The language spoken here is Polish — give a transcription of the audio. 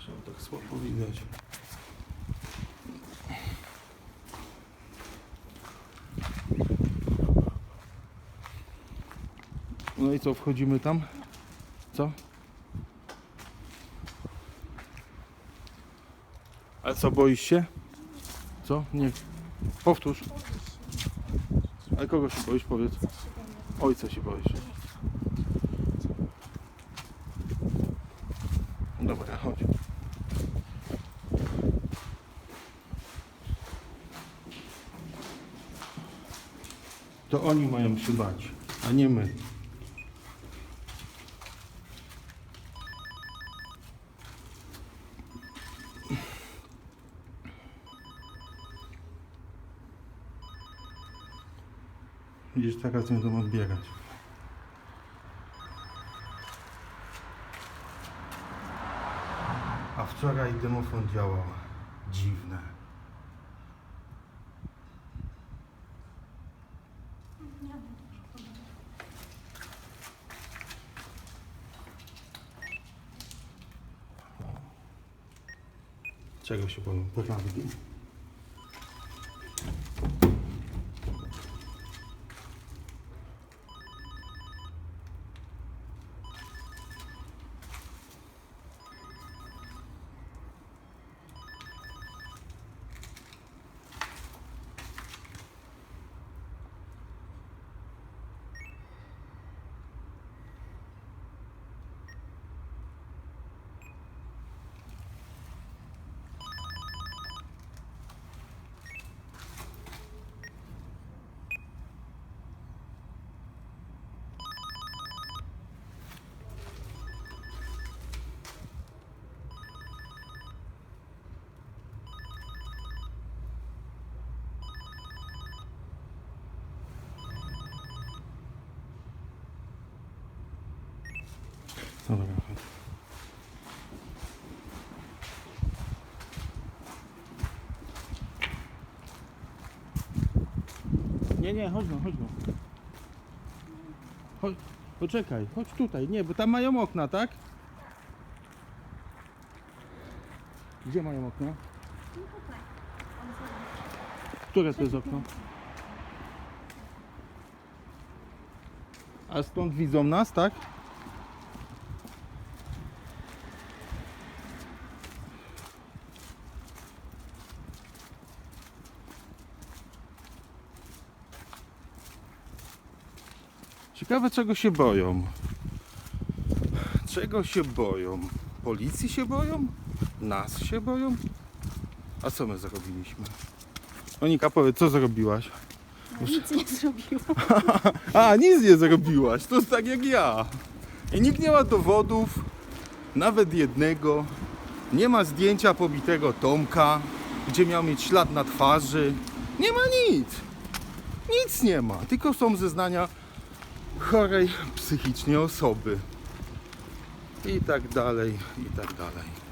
Trzeba tak słabo widać. No i co, wchodzimy tam? Co? Ale co, boisz się? Co? Nie. Powtórz. Ale kogo się boisz, powiedz? Ojca się boisz. Dobra, chodź. To oni mają się bać, a nie my. Widzisz, teraz będą odbierać. A wczoraj domofon działał. Dziwne. Czego się boją? Prawdy. Dobra, Nie, nie, chodź no, chodź no. Chodź, poczekaj, chodź tutaj, nie, bo tam mają okna, tak? Gdzie mają okna? Które to jest okno? A stąd widzą nas, tak? Ciekawe czego się boją. Czego się boją? Policji się boją? Nas się boją? A co my zrobiliśmy? Monika, powiedz, co zrobiłaś? Nic nie zrobiłam. A, nic nie zrobiłaś, to jest tak jak ja. I nikt nie ma dowodów, nawet jednego. Nie ma zdjęcia pobitego Tomka, gdzie miał mieć ślad na twarzy. Nie ma nic. Nic nie ma, tylko są zeznania chorej psychicznie osoby. I tak dalej, i tak dalej.